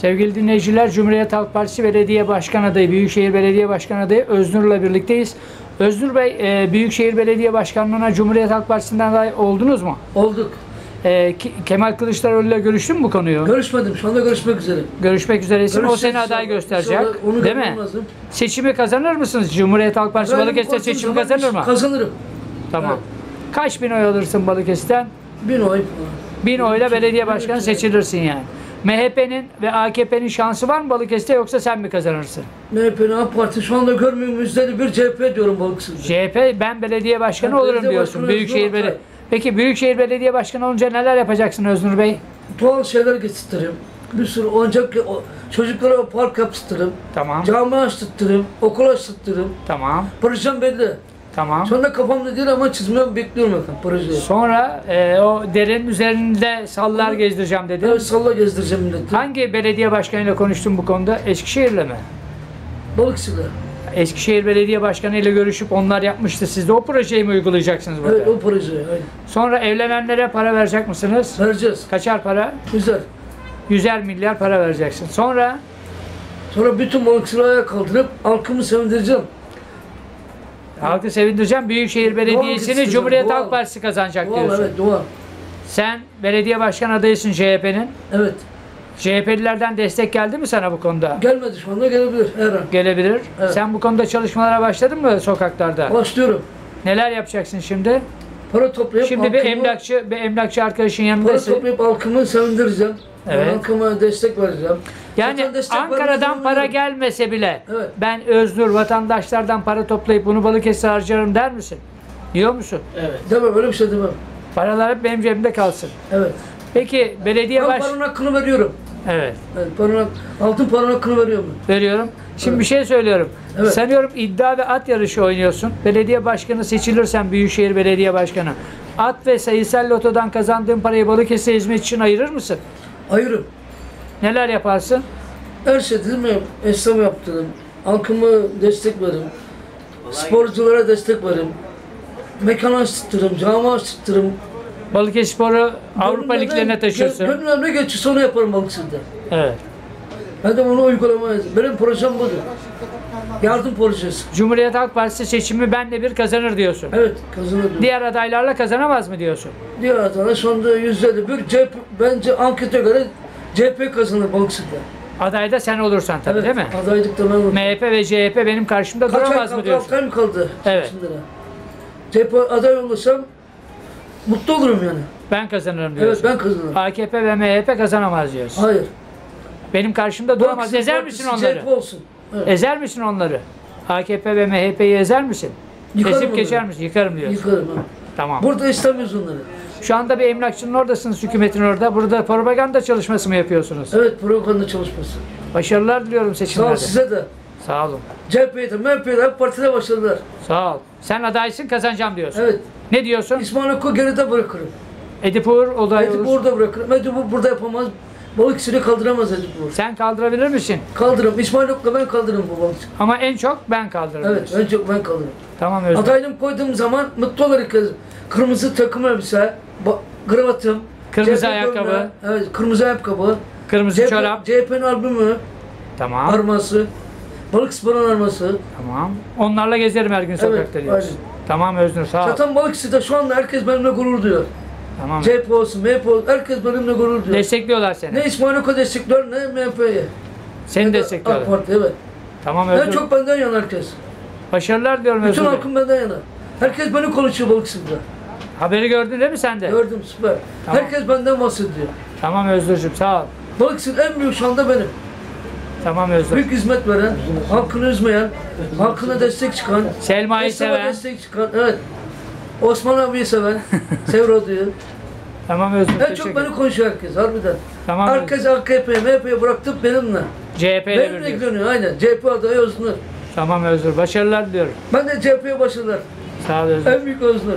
Sevgili dinleyiciler, Cumhuriyet Halk Partisi Belediye Başkan Adayı, Büyükşehir Belediye Başkan Adayı Öznur'la birlikteyiz. Öznur Bey, e, Büyükşehir Belediye Başkanlığı'na Cumhuriyet Halk Partisi'nden aday oldunuz mu? Olduk. E, Kemal Kılıçdaroğlu ile görüştün mü bu konuyu? Görüşmedim. Şu anda görüşmek üzere. Görüşmek üzeresin. O Görüşeceğiz seni aday inşallah. gösterecek. İnşallah onu Değil mi? lazım. Seçimi kazanır mısınız? Cumhuriyet Halk Partisi Ben Balıkesir'de korktuğum seçimi zaman kazanır mı? Kazanırım. Tamam. Kaç bin oy alırsın Balıkesir'den? Bin oy. Bin oyla belediye başkanı seçilirsin yani. MHP'nin ve AKP'nin şansı var mı Balıkesir'de yoksa sen mi kazanırsın? MHP'nin AK Parti şu anda görmüyorum. Yüzde bir CHP diyorum Balıkesir'de. CHP ben belediye başkanı Ben olurum belediye diyorsun. Büyükşehir Belediye. Peki Büyükşehir Belediye Başkanı olunca neler yapacaksın Öznur Bey? Doğal şeyler getirtirim. Bir sürü oyuncak, çocuklara park yaptırırım. Tamam. Cami açtırtırım. Okul açtırtırım. Tamam. Projem belli. Tamam. Anda kafamda değil ama çizmiyorum. Bekliyorum efendim projeyi. Sonra e, o derenin üzerinde sallar gezdireceğim dedin. Evet salla gezdireceğim milleti. Hangi belediye başkanıyla konuştun bu konuda? Eskişehir'le mi? Balıkesir'de. Eskişehir Belediye Başkanı ile görüşüp onlar yapmıştı. Siz de o projeyi mi uygulayacaksınız burada? Evet o projeyi. Aynen. Sonra evlenenlere para verecek misiniz? Vereceğiz. Kaçar para? Güzel. 100'er milyar para vereceksin. Sonra Sonra bütün ayağa kaldırıp halkımı sevindireceğim. Halkı sevindireceğim. Büyükşehir Belediyesi'ni Cumhuriyet doğal. Halk Partisi kazanacak Dua diyorsun. evet dua. Sen belediye başkan adayısın CHP'nin. Evet. CHP'lilerden destek geldi mi sana bu konuda? Gelmedi şu anda gelebilir her an. Gelebilir. Evet. Sen bu konuda çalışmalara başladın mı sokaklarda? Başlıyorum. Neler yapacaksın şimdi? Para toplayıp Şimdi bir emlakçı bir emlakçı arkadaşın para yanındasın. toplayıp halkımı sevindireceğim. Evet. Halkıma destek vereceğim. Yani Ankara'dan para gelmese bile Evet. ben Öznur vatandaşlardan para toplayıp bunu Balıkesir'e harcarım der misin? Diyor musun? Evet. Demem öyle bir şey demem. Paralar hep benim cebimde kalsın. Evet. Peki belediye Ben baş... paranın hakkını veriyorum. Evet Evet, paranın, altın paranın hakkını veriyorum. ben. veriyorum. Şimdi Evet. bir şey söylüyorum. Evet. Sanıyorum iddia ve at yarışı oynuyorsun. Belediye başkanı seçilirsen Büyükşehir Belediye Başkanı. At ve sayısal lotodan kazandığın parayı Balıkesir hizmet için ayırır mısın? Ayırım. Neler yaparsın? Her şey değil mi? Esnaf yaptırırım. Halkımı destek veririm. Sporculara destek veririm. Mekan açtırırım, cami açtırırım. Balıkesirspor'u Avrupa Gönlümden liglerine ne- taşıyorsun. Gönlümden ne geçiyorsa onu yaparım Balıkesir'de. Evet. Ben de bunu uygulamaya Benim projem budur. Yardım projesi. Cumhuriyet Halk Partisi seçimi benle bir kazanır diyorsun. Evet kazanırım. Diğer adaylarla kazanamaz mı diyorsun? Diğer adana şu anda yüzde de bir CHP, bence ankete göre CHP kazanır Balıkesir'de. Aday da sen olursan tabii değil mi? Adaylık da ben. MHP ve CHP benim karşımda Kaç ay duramaz mı kaldı? diyorsun? Ay mı kaldı? Evet. Şimdi CHP aday olursam mutlu olurum yani. Ben kazanırım Evet diyorsun. ben kazanırım. AKP ve MHP kazanamaz diyorsun. Hayır. Benim karşımda duramaz. Ezer Partisi misin onları? CHP olsun. Evet. Ezer misin onları? AKP ve MHP'yi ezer misin? Yıkarım Ezip onları. geçer misin? Yıkarım diyorsun. Yıkarım ha. Tamam. Burada istemiyoruz onları. Şu anda bir emlakçının oradasınız, hükümetin orada. Burada propaganda çalışması mı yapıyorsunuz? Evet propaganda çalışması. Başarılar diliyorum Sağ ol seçimlerde. size de. Sağ olun. CHP'ye de, MHP'ye de, AK Parti'de başladılar. Sağ ol. Sen adaysın kazanacağım diyorsun. Evet. Ne diyorsun? İsmail Hakkı geride bırakırım. Edip Uğur oday Edip olur. orada bırakırım. Edip Uğur burada yapamaz. Balıkesir'i kaldıramaz Edip Uğur. Sen kaldırabilir misin? Kaldırırım. İsmail Hakkı ben kaldırırım bu Balıkesir'i. Ama en çok ben kaldırırım. Evet en çok ben kaldırırım. Tamam Özlem. Adaylığım koyduğum zaman mutlu olur herkes. Kırmızı takım elbise, kravatım, Kırmızı CHP ayakkabı. gömleği, evet kırmızı ayakkabı, Kırmızı CHP, çorap. CHP'nin albümü, Tamam. arması, Balıkesir'in arması. Tamam. Onlarla gezerim her gün sokakta diyorsun. aynen. Tamam Öznur sağ ol. Zaten Balıkesir'de şu anda herkes benimle gurur duyuyor. Tamam. CHP olsun, MHP olsun, herkes benimle gurur duyuyor. Destekliyorlar seni. Ne İsmail Hakkı destekliyor ne MHP'ye. Seni AK destekliyorlar. Parti evet. Tamam En Öznur. çok benden yana herkes. Başarılar diliyorum Bütün Öznur. Bey. halkım benden yana. Herkes beni konuşuyor Balıkesir'de. Haberi gördün değil mi sen de? Gördüm süper. Tamam. Herkes benden bahsediyor. Tamam Öznur'cum sağ ol. Balıkesir en büyük şu anda benim. Tamam Öznur. Büyük hizmet veren, halkını üzmeyen, halkına destek çıkan, Selma'yı seven. destek çıkan, evet. Osman abiyi seven, Sevrodu'yu. Tamam Öznur. En çok beni konuşuyor herkes, harbiden. Tamam. Herkes AKP'ye, MHP'ye bıraktıp benimle. CHP ile Benimle birlikte. ilgileniyor, aynen. CHP adayı Öznur. Tamam Öznur. Başarılar diliyorum. Ben de CHP'ye başarılar. Sağ ol Öznur. En büyük Öznur.